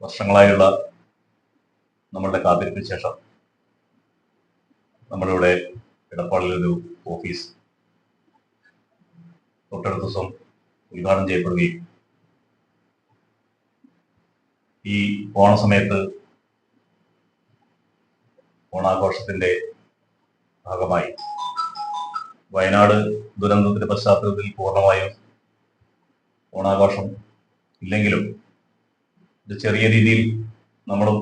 വർഷങ്ങളായുള്ള നമ്മളുടെ കാത്തിരിപ്പിന് ശേഷം നമ്മുടെ ഇവിടെ എടപ്പാളിലൊരു ഓഫീസ് തൊട്ടടുത്ത ദിവസം ഉദ്ഘാടനം ചെയ്യപ്പെടുകയും ഈ ഓണ സമയത്ത് ഓണാഘോഷത്തിന്റെ ഭാഗമായി വയനാട് ദുരന്തത്തിന്റെ പശ്ചാത്തലത്തിൽ പൂർണമായും ഓണാഘോഷം ഇല്ലെങ്കിലും ഇത് ചെറിയ രീതിയിൽ നമ്മളും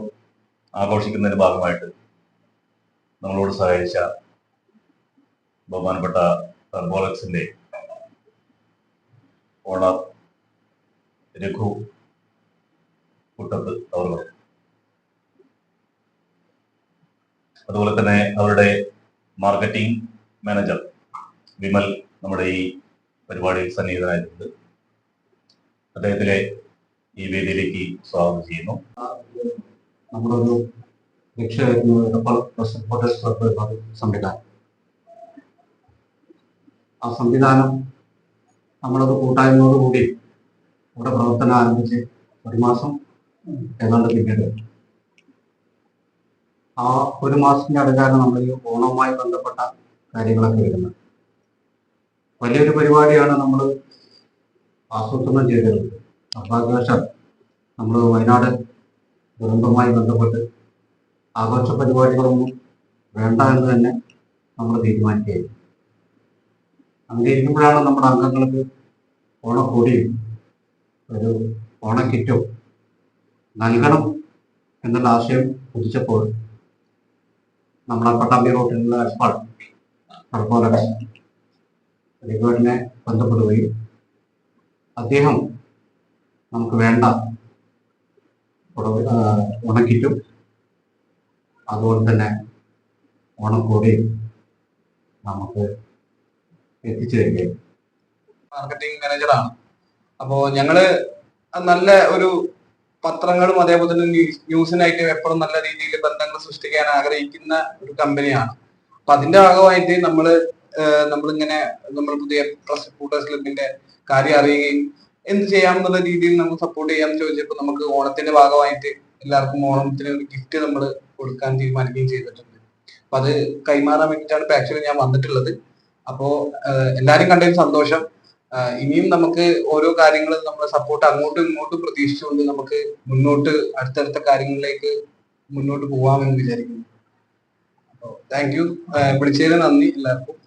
ആഘോഷിക്കുന്നതിന്റെ ഭാഗമായിട്ട് നമ്മളോട് സഹായിച്ച ബഹുമാനപ്പെട്ട ടർബോലക്സിന്റെ ഓണർ രഘു കുട്ടത്ത് അവർ അതുപോലെ തന്നെ അവരുടെ മാർക്കറ്റിംഗ് മാനേജർ വിമൽ നമ്മുടെ ഈ പരിപാടിയിൽ സന്നിഹിതനായിട്ടുണ്ട്. അദ്ദേഹത്തിലെ ഈ വേദിയിലേക്ക് സ്വാഗതം ചെയ്യുന്നു. സംവിധാനം. ആ സംവിധാനം നമ്മളത് കൂട്ടായ്മയോടുകൂടി ഇവിടെ പ്രവർത്തനം ആരംഭിച്ച് ഒരു മാസം ഏതാണ്ട് പിന്നീട്. ആ ഒരു മാസത്തിന്റെ അടുത്താണ് നമ്മൾ ഈ ഓണവുമായി ബന്ധപ്പെട്ട കാര്യങ്ങളൊക്കെ വരുന്നത്. വലിയൊരു പരിപാടിയാണ് നമ്മൾ ആസൂത്രണം ചെയ്തിരുന്നത്. നിർഭാഗ്യവശാൽ നമ്മൾ വയനാട് ദുരന്തവുമായി ബന്ധപ്പെട്ട് ആഘോഷ പരിപാടികളൊന്നും വേണ്ട എന്ന് തന്നെ നമ്മൾ തീരുമാനിക്കുകയായിരുന്നു. അങ്ങനെ ഇരിക്കുമ്പോഴാണ് നമ്മുടെ അംഗങ്ങൾക്ക് ഓണക്കൂടിയും ഒരു ഓണക്കിറ്റും നൽകണം എന്നുള്ള ആശയം ഉദിച്ചപ്പോൾ നമ്മുടെ പട്ടാമ്പി റോട്ടിലുള്ള എപ്പോൾ അതുപോലെ റിവേഡിനെ ബന്ധപ്പെടുകയും അദ്ദേഹം നമുക്ക് വേണ്ട. ഉണക്കിറ്റും അതുപോലെ തന്നെ ഓണക്കോടിയും നമുക്ക് എത്തിച്ചു തരികയും മാർക്കറ്റിംഗ് മാനേജറാണ് അപ്പോൾ ഞങ്ങൾ നല്ല ഒരു പത്രങ്ങളും അതേപോലെ തന്നെ ന്യൂസ് ന്യൂസിനായിട്ട് എപ്പോഴും നല്ല രീതിയിൽ ബന്ധങ്ങൾ സൃഷ്ടിക്കാൻ ആഗ്രഹിക്കുന്ന ഒരു കമ്പനിയാണ് അപ്പൊ അതിന്റെ ഭാഗമായിട്ട് നമ്മൾ നമ്മളിങ്ങനെ നമ്മൾ പുതിയ പ്രസ് റിപ്പോർട്ടേഴ്സ് ക്ലബിന്റെ കാര്യം അറിയുകയും എന്ത് ചെയ്യാം ചെയ്യാമെന്നുള്ള രീതിയിൽ നമുക്ക് സപ്പോർട്ട് ചെയ്യാമെന്ന് ചോദിച്ചപ്പോൾ നമുക്ക് ഓണത്തിന്റെ ഭാഗമായിട്ട് എല്ലാവർക്കും ഓണത്തിന് ഒരു ഗിഫ്റ്റ് നമ്മൾ കൊടുക്കാൻ തീരുമാനിക്കുകയും ചെയ്തിട്ടുണ്ട്. അപ്പൊ അത് കൈമാറാൻ വേണ്ടിയിട്ടാണ് ആക്ച്വലി ഞാൻ വന്നിട്ടുള്ളത്. അപ്പോ എല്ലാരും കണ്ടതിൽ സന്തോഷം. ഇനിയും നമുക്ക് ഓരോ കാര്യങ്ങളും നമ്മുടെ സപ്പോർട്ട് അങ്ങോട്ടും ഇങ്ങോട്ടും പ്രതീക്ഷിച്ചുകൊണ്ട് നമുക്ക് മുന്നോട്ട് അടുത്തടുത്ത കാര്യങ്ങളിലേക്ക് മുന്നോട്ട് പോവാമെന്ന് വിചാരിക്കുന്നു. അപ്പോൾ താങ്ക് യു വിളിച്ചതിന് നന്ദി എല്ലാവർക്കും.